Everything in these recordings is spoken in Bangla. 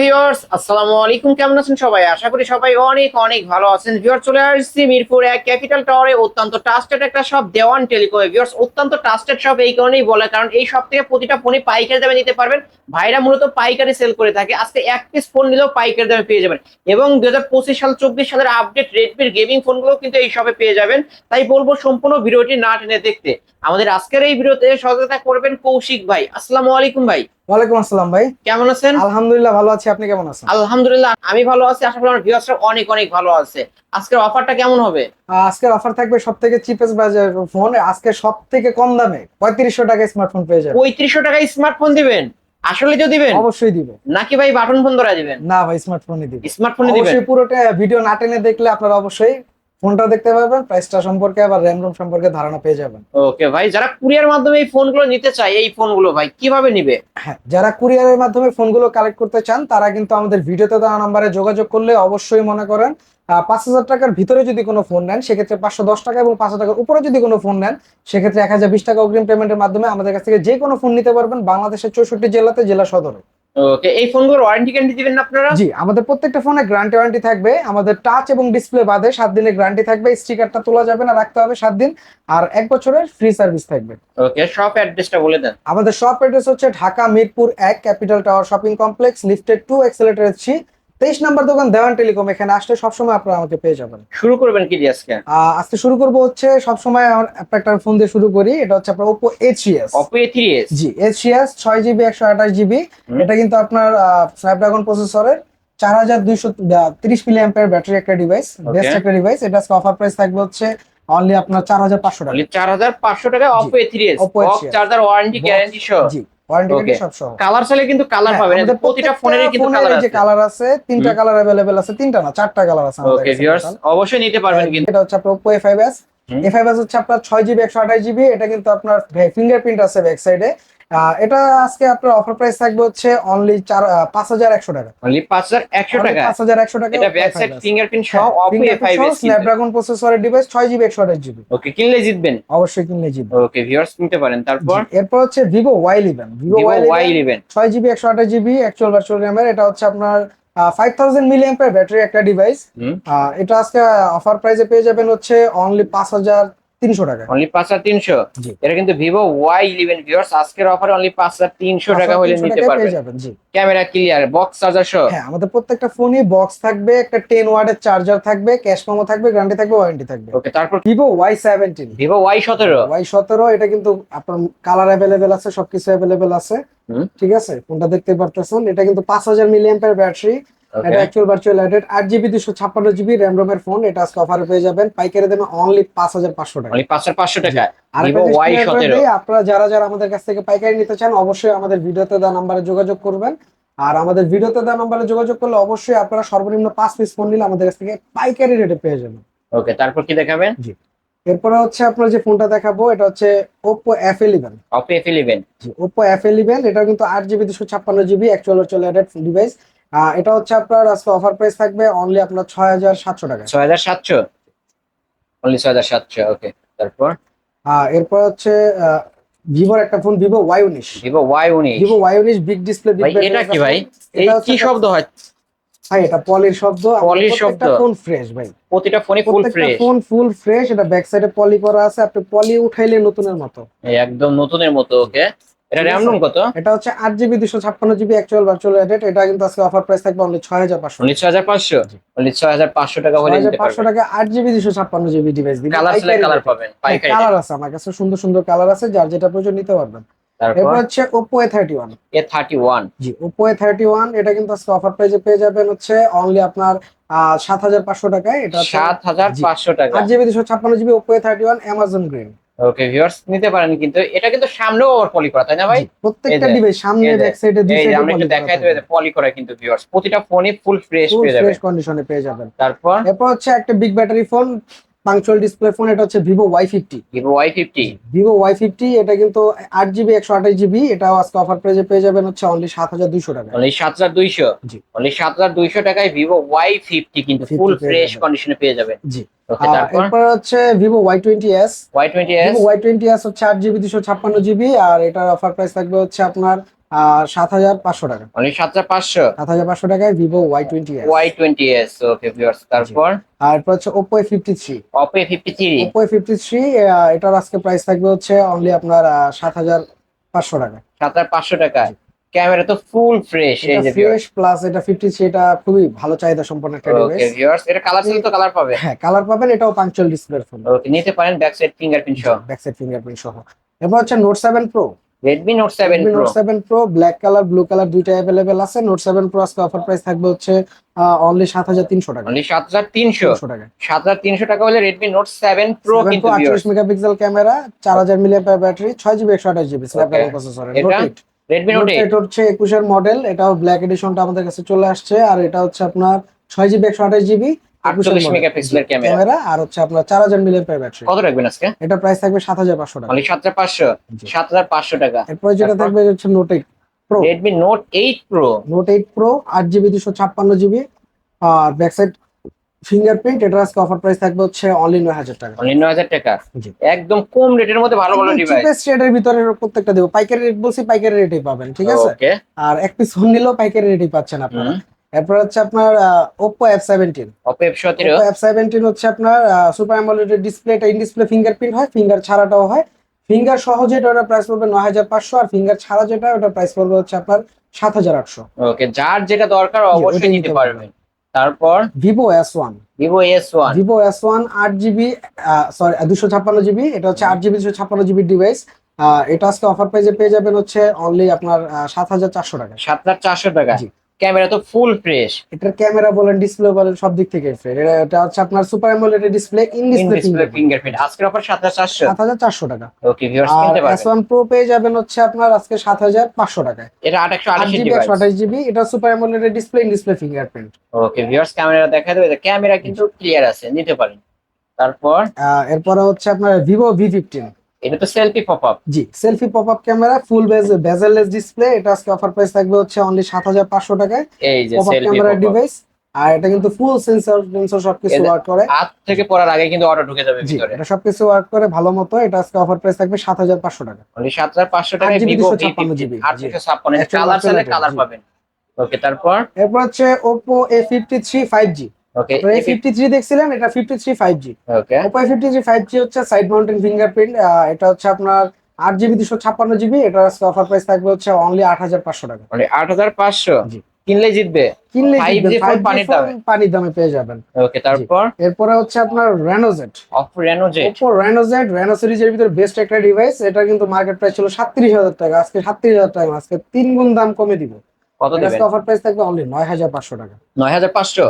ভিউয়ার্স, আসসালামু আলাইকুম। কেমন আছেন সবাই? আশা করি সবাই অনেক অনেক ভালো আছেন। ভিউয়ার চলে আসছি মিরপুর ক্যাপিটাল টাওয়ারে অত্যন্ত ট্রাস্টেড একটা শপ দেওয়ান টেলিকমে ভিউয়ার্স, অত্যন্ত ট্রাস্টেড শপ এই কারণেই বলে, কারণ এই শপ থেকে প্রতিটা ফোনই পাইকারি দামে নিতে পারবেন। ভাইরা মূলত পাইকারি সেল করে থাকে। আজকে এক পিস ফোন নিলেও পাইকারি দামে পেয়ে যাবেন। এবং দুই হাজার পঁচিশ সাল, চব্বিশ সালের আপডেট রেডমির গেমিং ফোনগুলো কিন্তু এই শপে পেয়ে যাবেন। তাই বলব, সম্পূর্ণ ভিডিওটি না টেনে দেখতে। আমাদের আজকের এই ভিডিওতে সহযোগিতা করবেন কৌশিক ভাই। আসসালামু আলাইকুম ভাই। ওয়ালাইকুম আসসালাম ভাই। কেমন আছেন? আলহামদুলিল্লাহ ভালো আছি আপনি কেমন আছেন? আলহামদুলিল্লাহ আমি ভালো আছি আশা করি আমার ভিউয়ার্সরা অনেক অনেক ভালো আছে। আজকের অফারটা কেমন হবে? আজকের অফার থাকবে সব থেকে চিপেস্ট বাজার ফোন আজকে সব থেকে কম দামে পঁয়ত্রিশশো টাকা স্মার্টফোন পেয়ে যাবেন। পঁয়ত্রিশশো টাকায় স্মার্টফোন দিবেন? আসলে তো দিবেন? অবশ্যই দিবে। নাকি ভাই বাটন ফোন ধরা দিবেন? না ভাই স্মার্টফোনই দিবে। স্মার্টফোনে দিবেন? অবশ্যই পুরোটা ভিডিও না টেনে দেখলে আপনারা অবশ্যই ফোনটাও দেখতে পাবেন প্রাইসটা সম্পর্কে আবার র্যাম রোম সম্পর্কে ধারণা পেয়ে যাবেন। ওকে ভাই যারা কুরিয়ার মাধ্যমে এই ফোনগুলো নিতে চায় এই ফোনগুলো ভাই কীভাবে নিবে? হ্যাঁ যারা কুরিয়ারের মাধ্যমে ফোনগুলো কালেক্ট করতে চান তারা কিন্তু আমাদের ভিডিওতে দেওয়া নাম্বারে যোগাযোগ করলে অবশ্যই মনে করেন পাঁচ হাজার টাকার ভিতরে যদি কোনো ফোন নেন সেক্ষেত্রে পাঁচশো দশ টাকা এবং পাঁচশো টাকার উপরে যদি কোনো ফোন নেন সেক্ষেত্রে এক হাজার বিশ টাকা অগ্রিম পেমেন্টের মাধ্যমে আমাদের কাছ থেকে যে কোনো ফোন নিতে পারবেন বাংলাদেশের চৌষট্টি জেলাতে জেলা সদরে। ওকে এই ফোনগুলোর ওয়ারেন্টি গ্যারান্টি দিবেন আপনারা? জি আমাদের প্রত্যেকটা ফোনে গ্যারান্টি ওয়ারেন্টি থাকবে। আমাদের টাচ এবং ডিসপ্লে বাদে সাত দিনের গ্যারান্টি থাকবে। স্টিকারটা তোলা যাবে না রাখতে হবে সাত দিন। আর এক বছরের ফ্রি সার্ভিস থাকবে। ওকে শপ অ্যাড্রেসটা বলে দেন। আমাদের শপ অ্যাড্রেস হচ্ছে ঢাকা মিরপুর এক capital tower shopping complex lifted to escalator three তেইশ নম্বর দোকান দেওয়ান টেলিকম এখানে আসলে সবসময় আপনারা আমাকে পেয়ে যাবেন। শুরু করবেন কি আজকে? আজকে শুরু করব হচ্ছে সবসময় আমার একটা ফোন দিয়ে শুরু করি এটা হচ্ছে আপনার Oppo HS Oppo A three S G HS ছয় জিবি একশো আঠাশ জিবি এটা কিন্তু আপনার স্ন্যাপড্রাগন প্রসেসরের চার হাজার দুইশো তিরিশ মিলি ব্যাটারি একটা ডিভাইস বেস্ট একটা ডিভাইস এটা অফার প্রাইস থাকবে হচ্ছে অনলি আপনার চার হাজার পাঁচশো টাকা। চার হাজার পাঁচশো টাকা Oppo A three S Oppo A3s charger warranty guarantee সহ। জি। ওয়ারেন্টি. সব সহ কালার চাইলে কিন্তু কালার হ্যাঁ, পাবেন। প্রতিটা ফোনের কিন্তু কালার যে আছে। কালার আছে তিনটা কালার অ্যাভেলেবেল আছে তিনটা না চারটা কালার আছে ওকে ভিউয়ার্স অবশ্যই নিতে পারবেন কিন্তু। এটা হচ্ছে আপনার Oppo A5s A5s হচ্ছে আপনার ছয় জিবি একশো আঠাশ জিবি এটা কিন্তু আপনার ফিঙ্গারপ্রিন্ট আছে ব্যাক সাইডে এটা আজকে আপনার অফার প্রাইস থাকবে হচ্ছে অনলি চার পাঁচ হাজার একশো টাকা। অনলি পাঁচ হাজার একশো টাকা? পাঁচ হাজার একশো টাকা এটা ব্যাক সাইড ফিঙ্গারপ্রিন্ট সহ Oppo A five S Snapdragon প্রসেসরের ডিভাইস ছয় জিবি একশো আঠাশ জিবি ওকে কিনলে জিতবেন? অবশ্যই কিনলে জিতবেন। ওকে ভিউয়ার্স কিনতে পারেন। তারপর? এরপর হচ্ছে Vivo Y eleven Vivo Y eleven ছয় জিবি একশো আঠাশ জিবি অ্যাকচুয়াল ভার্চুয়াল র্যামের এটা হচ্ছে আপনার ফাইভ থাউজেন্ড মিলি ব্যাটারি একটা ডিভাইস এটা আজকে অফার প্রাইসে পেয়ে যাবেন হচ্ছে অনলি পাঁচ হাজার তিনশো টাকা। অনলি পাঁচ হাজার তিনশো? জি। এটা কিন্তু ভিভো ওয়াই ইলেভেন ভিউয়ার্স আজকের অফারে অনলি পাঁচ হাজার তিনশো টাকা হলে নিতে পারবেন। জি। ক্যামেরা ক্লিয়ার বক্স চার্জার সহ। হ্যাঁ আমাদের প্রত্যেকটা ফোনই বক্স থাকবে একটা টেন ওয়ার্ডের চার্জার থাকবে ক্যাশ মেমো থাকবে গ্যারান্টি থাকবে ওয়ারেন্টি থাকবে। ওকে তারপর Vivo Y seventeen Vivo Y সতেরো। ওয়াই সতেরো এটা কিন্তু আপনার কালার অ্যাভেলেবেল আছে সবকিছু অ্যাভেলেবেল আছে। ঠিক আছে? ফোনটা দেখতে পারতেছেন এটা কিন্তু পাঁচ হাজার মিলি অ্যাম্পের ব্যাটারি এটা অ্যাকচুয়াল ভার্চুয়াল জিবি দুশো ছাপ্পান্ন জিবি র্যাম রোমের ফোন এটা আজকে অফারে পেয়ে যাবেন। পাইকারি দামে অনলি পাঁচ হাজার পাঁচশো টাকা। অনলি পাঁচশো টাকা আর আপনারা যারা যারা আমাদের কাছ থেকে পাইকারি নিতে চান অবশ্যই আমাদের ভিডিওতে দেওয়া নাম্বারে যোগাযোগ করবেন। আর আমাদের ভিডিওতে দেওয়া নাম্বারে যোগাযোগ করলে অবশ্যই আপনারা সর্বনিম্ন পাঁচ পিস ফোন নিলে আমাদের কাছ থেকে পাইকারি রেটে পেয়ে যাবেন। ওকে তারপর কি দেখাবেন? এরপরে হচ্ছে আপনার যে ফোনটা দেখাবো এটা হচ্ছে Oppo F eleven Oppo F eleven এটা কিন্তু আট জিবি দুশো ছাপ্পান্ন GB actual virtual added device এটা হচ্ছে আপনার আজকে অফার প্রাইস থাকবে অনলি আপনার ছয় হাজার সাতশো টাকা। ছয় হাজার সাতশো? অনলি ছয় হাজার সাতশো ওকে তারপর? এরপর হচ্ছে ভিভোর একটা ফোন ভিভো ওয়াই উনিশ ভিভো ওয়াই উনিশ ভিভো ওয়াই উনিশ বিগ ডিসপ্লে ভাই এটা কি ভাই? এই কি শব্দ হয়? ভাই এটা পলির শব্দ। পলির শব্দ। ফোন ফ্রেশ ভাই। প্রতিটা ফোনে full fresh phone full fresh এটা ব্যাক সাইডে পলি করা আছে। আপনি পলি উঠাইলে নতুনের মতো। একদম নতুনের মতো ওকে এটা র্যাম। রুম কত? এটা হচ্ছে আট জিবি দুশো ছাপ্পান্ন জিবি অ্যাকচুয়াল ভার্চুয়াল এডেট এটা কিন্তু আজকে অফার প্রাইস থাকবে অনলি ছয় হাজার পাঁচশো অনলি ছয় হাজার পাঁচশো? জি। অনলি ছয় হাজার পাঁচশো টাকা হলে ছয় হাজার নিতে পাঁচশো পারবেন টাকা আট জিবি দুশো ছাপ্পান্ন জিবি ডিভাইস দিবে। কালার সেলে কালার পাবেন পাইকারি কালার আছে আমার কাছে সুন্দর সুন্দর কালার আছে যার যেটা প্রয়োজন নিতে পারবেন। এরপর হচ্ছে one thirty one G Oppo A thirty one এটা কিন্তু আজকে অফার প্রাইসে পেয়ে যাবেন হচ্ছে অনলি আপনার সাত হাজার পাঁচশো টাকায়। এটা সাত হাজার। পাঁচশো টাকা। আট জিবি দুশো ছাপ্পান্ন GB Oppo A thirty one Amazon green okay viewers নিতে পারেন কিন্তু এটা কিন্তু সামনেও ওভার পলি করা তাই না ভাই? প্রত্যেকটা ডিভাইস সামনে ব্যাক সাইডে দুই সাইডে আমরা একটু দেখাই দেব পলি করা কিন্তু ভিউয়ার্স প্রতিটা ফোনে ফুল ফ্রেশ পেয়ে যাবেন। ফ্রেশ কন্ডিশনে পেয়ে যাবেন। তারপর? এরপর হচ্ছে একটা big battery phone punctual display phone এটা হচ্ছে Vivo Y fifty Vivo Y fifty Vivo Y fifty এটা কিন্তু আট জিবি একশো আঠাশ জিবি এটাও আজকে অফার প্রাইসে পেয়ে যাবেন হচ্ছে অনলি সাত হাজার দুইশো টাকা অনলি সাত হাজার দুইশো? জি। অনলি সাত হাজার দুইশো টাকায় ভিভো ওয়াই ফিফটি কিন্তু ফুল ফ্রেশ। কন্ডিশনে পেয়ে যাবেন। জি। তারপর? এরপর হচ্ছে Vivo Y twenty S Y twenty S Y twenty S হচ্ছে আট জিবি দুশো ছাপ্পান্ন জিবি আর এটার অফার প্রাইস থাকবে হচ্ছে আপনার সাত হাজার পাঁচশো টাকা। অনলি সাত হাজার পাঁচশো? সাত হাজার পাঁচশো টাকায় Vivo Y twenty Y twenty S okay viewers তারপর? আর হচ্ছে Oppo A fifty three Oppo fifty three Oppo A fifty three এটার আজকে প্রাইস থাকবে হচ্ছে অনলি আপনার সাত হাজার পাঁচশো টাকা। সাত হাজার পাঁচশো টাকা। ক্যামেরা তো ফুল ফ্রেশ এই যে ফ্রেশ প্লাস এটা ফিফটি থ্রি এটা খুবই ভালো চাহিদা সম্পন্ন একটা ওকে ভিউয়ার্স এটা কালার ছিল তো কালার পাবে। হ্যাঁ কালার পাবেন এটাও পাঞ্চুয়াল ডিসপ্লের ফোন ওকে নিতে পারেন ব্যাক সাইড ফিঙ্গারপ্রিন্ট সহ। ব্যাক সাইড ফিঙ্গারপ্রিন্ট সহ। এরপর হচ্ছে Note seven Pro Redmi Note seven Pro Note seven Pro black colour blue colour দুইটা অ্যাভেলেবেল আছে। নোট সেভেন প্রো আজকে অফার প্রাইস থাকবে হচ্ছে অনলি সাত হাজার তিনশো টাকা। অনলি সাত হাজার তিনশো। তিনশো টাকা। সাত হাজার তিনশো টাকা হলে রেডমি নোট সেভেন প্রো কিন্তু viewers। আটচল্লিশ মেগাপিক্সেল ক্যামেরা চার হাজার মিলিয়ার ব্যাটারি ছয় জিবি একশো আঠাশ জিবি স্ন্যাপড্রাগন প্রসেসর এটা? নোট এইট এটা হচ্ছে একুশের মডেল এটাও ব্ল্যাক এডিশনটা আমাদের কাছে চলে আসছে আর এটা হচ্ছে আপনার ছয় জিবি একশো আঠাশ জিবি আটচল্লিশ মেগাপিক্সেলের ক্যামেরা ক্যামেরা আর হচ্ছে আপনার চার হাজার মিলিয়ার ব্যাটারি কত রাখবেন আজকে? এটা প্রাইস থাকবে সাত হাজার পাঁচশো টাকা। এরপরে যেটা থাকবে হচ্ছে নোট প্রো আর ব্যাক সাইড ফিঙ্গারপ্রিন্ট এটা আজকে অফার প্রাইস থাকবে হচ্ছে অনলি টাকা। অনলি টাকা। একদম কম রেটের মধ্যে ভালো ভালো ডিভাইস চিপেস্ট রেটের ভিতরে প্রত্যেকটা দেবো। পাইকারি রেট বলছি পাইকারি রেটেই পাবেন ঠিক আছে? আর এক পিস ফোন নিলেও পাইকারি রেটেই পাচ্ছেন আপনারা। এরপর হচ্ছে আপনার অপো এফ সতেরো ওপো এফ সেভেন্টিন হচ্ছে আপনার সুপার অ্যামোলেড ডিসপ্লেটা ইন ডিসপ্লে ফিঙ্গারপ্রিন্ট হয় ফিঙ্গার ছাড়াটাও হয়। ফিঙ্গার সহ যেটা ওটা প্রাইস পড়বে নয় হাজার পাঁচশো আর ফিঙ্গার ছাড়া যেটা ওটা প্রাইস পড়বে হচ্ছে আপনার সাত হাজার আটশো। ওকে যার যেটা দরকার অবশ্যই নিতে পারবেন। তারপর? S one Vivo S one আট জিবি সরি দুশো ছাপ্পান্ন জিবি এটা হচ্ছে আট জিবি দুশো ছাপ্পান্ন জিবি ডিভাইস এটা আজকে অফার প্রাইসে পেয়ে যাবেন হচ্ছে অনলি আপনার সাত হাজার চারশো টাকা সাত হাজার চারশো টাকা জি। ক্যামেরা তো ফুল ফ্রেশ এটার ক্যামেরা বলেন ডিসপ্লে বলেন সব দিক থেকে ফ্রেশ এটা হচ্ছে আপনার super AMOLED display in display fingerprint আজকের অফার সাত হাজার চারশো। সাত হাজার চারশো টাকা। ওকে ভিউয়ার্স কিনতে পারবেন। ওয়ান প্রো পেয়ে যাবেন হচ্ছে আপনার আজকে সাত হাজার পাঁচশো টাকায়। এটা আট একশো আট আঠাশি জিবি একশো আঠাশ জিবি এটা super AMOLED display in display fingerprint okay viewers camera দেখা দেবে। ক্যামেরা কিন্তু ক্লিয়ার আছে নিতে পারেন। তারপর? এরপরে হচ্ছে আপনার ভিভো ভি ফিফটিন এটা তো সেলফি পপ আপ জি selfie pop up camera full bezelless display এটা আজকে অফার প্রাইস থাকবে হচ্ছে অনলি সাত হাজার পাঁচশো টাকায়। এই যে সেলফি ক্যামেরা ডিভাইস আর এটা কিন্তু ফুল সেন্সর টেন্সর সবকিছু ওয়ার্ক করে। হাত থেকে পড়ার আগে কিন্তু অটো ঢুকে যাবে ভিতরে। এটা সবকিছু ওয়ার্ক করে ভালো মতো এটা আজকে অফার প্রাইস থাকবে সাত হাজার পাঁচশো টাকা। অনলি সাত হাজার পাঁচশো টাকায় 8GB ভিভো 256 GB, আট জি। থেকে ছাপ্পান্ন কালার চাইলে কালার পাবেন। ওকে তারপর? এরপর হচ্ছে Oppo A fifty three five G okay A fifty three দেখছিলেন এটা fifty three five G okay three five G হচ্ছে সাইড মাউন্টেন ফিঙ্গারপ্রিন্ট এটা হচ্ছে আপনার আট জিবি দুশো ছাপ্পান্ন জিবি এটা অফার প্রাইস থাকবে হচ্ছে অনলি আট হাজার পাঁচশো টাকা। অনলি আট হাজার পাঁচশো। কিনলে জিতবে? কিনলে 5G পানির দামে। পানির দামে পেয়ে যাবেন। ওকে তারপর? এরপরে হচ্ছে আপনার Reno Z Oppo Reno Z Reno Z Reno সিরিজের ভিতরে বেস্ট একটা ডিভাইস এটা কিন্তু মার্কেট প্রাইস ছিল সাতত্রিশ হাজার টাকা আজকে সাতত্রিশ হাজার টাকা আজকে তিন গুণ দাম কমে দিব। কত দেবেন? অফার প্রাইস থাকবে অনলি নয় হাজার পাঁচশো টাকা। নয় হাজার পাঁচশো।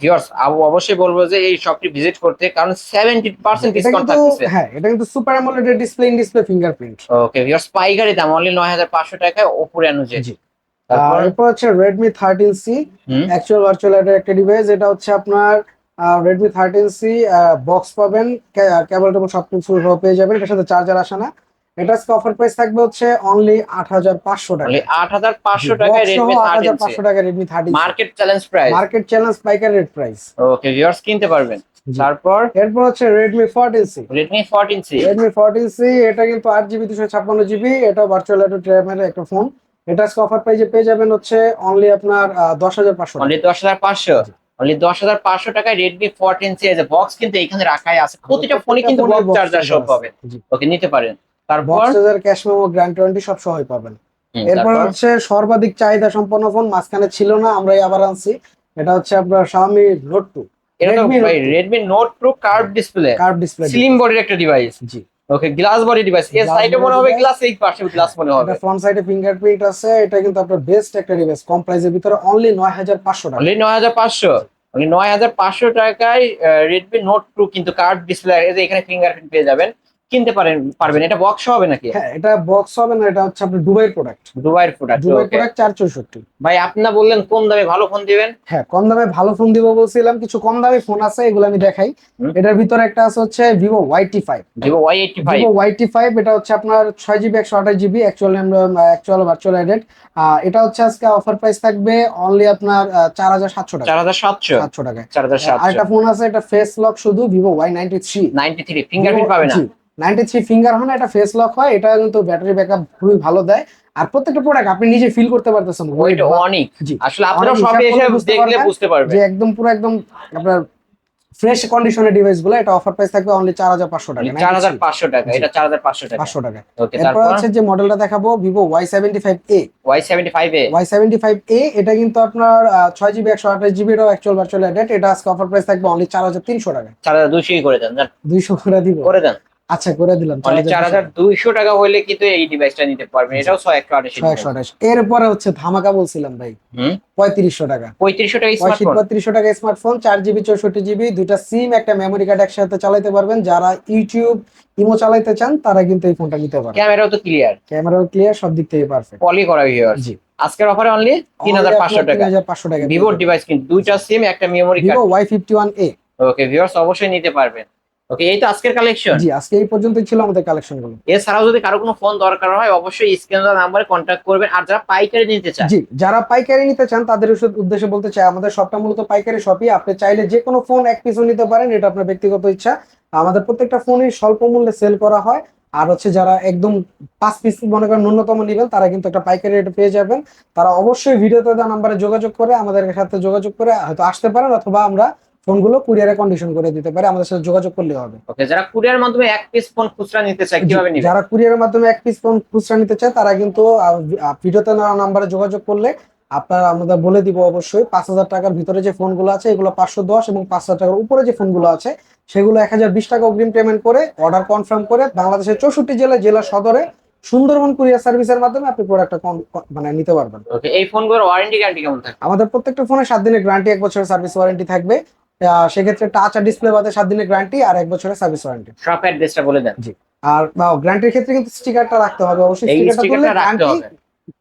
ভিউয়ার্স অবশ্যই বলব যে এই শপটি ভিজিট করতে কারণ সেভেন্টি পার্সেন্ট এটা ডিসকাউন্ট কিন্তু থাকতেছে। হ্যাঁ এটা কিন্তু super AMOLED display in display fingerprint okay viewers পাইকারি দাম অনলি নয় হাজার পাঁচশো টাকায় ওপো রেনো জেড জি। তারপর? হচ্ছে সি হুম। অ্যাকচুয়াল ভার্চুয়াল একটা ডিভাইস এটা হচ্ছে আপনার থার্টিন সি বক্স পাবেন কেবল টেবল সব কিছু পেয়ে যাবেন এটার সাথে চার্জার আসে না। এটা আজকে অফার প্রাইস থাকবে হচ্ছে অনলি আট হাজার পাঁচশো টাকা। অনলি আট হাজার পাঁচশো টাকায় রেডমি আট থার্টিন হাজার পাঁচশো টাকা Redmi thirteen market challenge price market challenge পাইকার রেট প্রাইস ওকে ভিউয়ার্স কিনতে পারবেন। তারপর? এরপর হচ্ছে Redmi fourteen C Redmi fourteen C Redmi fourteen C এটা কিন্তু আট জিবি দুশো ছাপ্পান্ন জিবি এটা ভার্চুয়াল একটা ট্রেমের একটা ফোন এটা আজকে অফার প্রাইসে পেয়ে যাবেন হচ্ছে অনলি আপনার দশ হাজার পাঁচশো অনলি দশ হাজার পাঁচশো? অনলি দশ হাজার পাঁচশো টাকায় Redmi fourteen C edge box কিন্তু এখানে রাখাই আছে প্রতিটা ফোনে কিন্তু বক্স চার্জার সব পাবেন। ওকে নিতে পারেন। তারপর? ক্যাশ মেমো গ্র্যান্ড ওয়ারেন্টি সব সহই পাবেন। এরপর হচ্ছে সর্বাধিক চাহিদা সম্পন্ন ফোন মাঝখানে ছিল না আমরা আবার আনছি। এটা হচ্ছে আপনার Xiaomi Note 2 এটা তো Redmi Note curve display curve display slim বডির একটা ডিভাইস জি। ওকে গ্লাস বডি ডিভাইস এর সাইডে মনে হবে গ্লাস এই পাশে গ্লাস মনে হবে। ফ্রন্ট সাইডে ফিঙ্গারপ্রিন্ট আছে এটা কিন্তু আপনার বেস্ট একটা ডিভাইস কম প্রাইসের ভিতরে অনলি 9500 টাকা। অনলি নয় হাজার পাঁচশো? অনলি নয় হাজার পাঁচশো টাকায় রেডমি নোট প্রো কিন্তু কার্ভ ডিসপ্লে যে এখানে ফিঙ্গারপ্রিন্ট পেয়ে যাবেন। কিনতে পারেন পারবেন। এটা বক্স হবে নাকি? হ্যাঁ এটা বক্স হবে না এটা হচ্ছে আপনার দুবাইয়ের প্রোডাক্ট দুবাইয়ের প্রোডাক্ট দুবাইয়ের প্রোডাক্ট 464 ভাই আপনি না বললেন কম দামে ভালো ফোন দিবেন? হ্যাঁ কম দামে ভালো ফোন দিব বলছিলাম কিছু কম দামে ফোন আছে এগুলো আমি দেখাই। এটার ভিতরে একটা আছে হচ্ছে eighty five Vivo Y T five এটা হচ্ছে আপনার ছয় জিবি একশো আঠাশ GB actual actual virtual added এটা হচ্ছে আজকে অফার প্রাইস থাকবে অনলি আপনার চার হাজার সাতশো টাকা। চার হাজার সাতশো। সাতশো টাকায়। আর একটা ফোন আছে এটা ফেস লক শুধু থ্রি নাইনটি থ্রি ফিঙ্গারপ্রিন্ট পাবে না। নাইনটি থ্রি ফিঙ্গার হয় না এটা ফেস লক হয় এটা কিন্তু ব্যাটারি ব্যাকআপ খুবই ভালো দেয়। আর প্রত্যেকটা প্রোডাক্ট আপনি নিজে ফিল করতে পারতেছেন। ওয়েট অনেক। আসলে আপনারা সবে এসে দেখলে বুঝতে পারবেন। যে একদম পুরো একদম আপনার ফ্রেশ কন্ডিশনের ডিভাইসগুলো এটা অফার প্রাইস থাকবে অনলি চার হাজার পাঁচশো টাকা চার হাজার পাঁচশো টাকা এটা চার হাজার পাঁচশো টাকা। পাঁচশো টাকা। ওকে এরপর তারপর? হচ্ছে যে মডেলটা দেখাবো Vivo Y seventy five A Y seventy five A Y seventy five A এটা কিন্তু আপনার ছয় জিবি একশো আঠাশ জিবি এটাও অ্যাকচুয়াল ভার্চুয়াল এটা আজকে অফার প্রাইস থাকবে অনলি চার হাজার তিনশো টাকা। চার হাজার দুইশোই করে দেন দুইশো করে দিব। করে দেন। আচ্ছা করে দিলাম হাজার দুইশো টাকা হইলে কিন্তু এই ডিভাইসটা নিতে পারবেন এটাও ছয় একশো আঠাশি ছয় একশো আঠাশ। এরপরে হচ্ছে ধামাকা বলছিলাম ভাই। হুম? পঁয়ত্রিশশো টাকা। পঁয়ত্রিশশো টাকা স্মার্টফোন পঁয়ত্রিশশো টাকা স্মার্টফোন চার জিবি চৌষট্টি জিবি দুইটা সিম একটা মেমোরি কার্ড একসাথে চালাতে পারবেন। যারা ইউটিউব ইমো চালাইতে চান তারা কিন্তু এই ফোনটা নিতে পারেন ক্যামেরাও তো ক্লিয়ার ক্যামেরাও ক্লিয়ার সব দিক থেকে পারফেক্ট পলি করা ভিউয়ার্স জি। আজকের অফারে অনলি তিন হাজার পাঁচশো টাকা। তিন হাজার পাঁচশো টাকা ভিভোর ডিভাইস কিন্তু দুইটা সিম একটা memory card Y fifty one A okay viewers অবশ্যই নিতে পারবেন। ওকে এই তো আজকের কালেকশন জি আজকে এই পর্যন্তই ছিল আমাদের কালেকশনগুলো। এছাড়াও যদি কারও কোনো ফোন দরকার হয় অবশ্যই স্ক্রিন নাম্বারে কন্ট্যাক্ট করবেন। আর যারা পাইকারি নিতে চায়। জি যারা পাইকারি নিতে চান তাদের উদ্দেশ্য- বলতে চাই আমাদের শপটা মূলত পাইকারি শপই আপনি চাইলে যে কোনো ফোন এক পিসও নিতে পারেন এটা আপনার ব্যক্তিগত ইচ্ছা। আমাদের প্রত্যেকটা ফোনই স্বল্প মূল্যে সেল করা হয়। আর হচ্ছে যারা একদম পাঁচ পিস মনে করেন ন্যূনতম নেবেন তারা কিন্তু একটা পাইকারি রেটে পেয়ে যাবেন। তারা অবশ্যই ভিডিওতে দেওয়া নাম্বারে যোগাযোগ করে আমাদের সাথে যোগাযোগ করে হয়তো আসতে পারেন অথবা আমরা ফোনগুলো কুরিয়ারে কন্ডিশন করে দিতে পারি আমাদের সাথে যোগাযোগ করলে হবে। ওকে যারা কুরিয়ার মাধ্যমে এক পিস ফোন খুচরা নিতে চায় কীভাবে নিবে? যারা কুরিয়ারের মাধ্যমে এক পিস ফোন খুচরা নিতে চায় তারা কিন্তু ভিডিওতে নেওয়া নাম্বারে যোগাযোগ করলে আপনার আমরা বলে দিব অবশ্যই পাঁচ হাজার টাকার ভিতরে যে ফোনগুলো আছে এগুলো পাঁচশো দশ এবং পাঁচ হাজার টাকার উপরে যে ফোনগুলো আছে সেগুলো এক হাজার বিশ টাকা অগ্রিম পেমেন্ট করে অর্ডার কনফার্ম করে বাংলাদেশের চৌষট্টি জেলা জেলা সদরে সুন্দরবন কুরিয়ার সার্ভিসের মাধ্যমে আপনি প্রোডাক্টটা মানে নিতে পারবেন। ওকে এই ফোনগুলোর ওয়ারেন্টি গ্যারান্টি কেমন থাকে আমাদের প্রত্যেকটা ফোনে সাত দিনের গ্যারান্টি এক বছরের সার্ভিস ওয়ারেন্টি থাকবে। সেক্ষেত্রে টাচ আর ডিসপ্লে বাদে সাত দিনের গ্যারান্টি আর এক বছরের সার্ভিস ওয়ারেন্টি শপ অ্যাড্রেসটা বলে দেন। জি। আর গ্যারান্টির ক্ষেত্রে কিন্তু স্টিকারটা রাখতে হবে। অবশ্যই স্টিকারটা রাখতে হবে।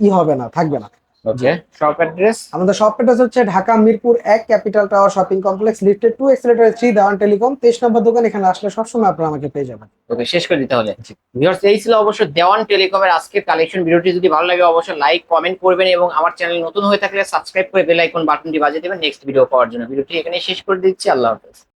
ই হবে না থাকবে না। ওকে শপ অ্যাড্রেস আমাদের শপ অ্যাড্রেস হচ্ছে ঢাকা মিরপুর এক capital tower shopping complex lifted two escalator three Dewan telecom তেইশ নম্বর দোকান এখানে আসলে সবসময় আপনারা আমাকে পেয়ে যাবেন। ওকে শেষ করে দিতে হলে। ভিউয়ার্স এই ছিল অবশ্যই দেওয়ান টেলিকমের আজকের কালেকশন ভিডিওটি যদি ভালো লাগে অবশ্যই লাইক কমেন্ট করবেন এবং আমার চ্যানেল নতুন হয়ে থাকলে সাবস্ক্রাইব করে বেল আইকন বাটনটি বাজিয়ে দেবেন নেক্সট ভিডিও পাওয়ার জন্য। ভিডিওটি এখানে শেষ করে দিচ্ছি। আল্লাহ হাফেজ।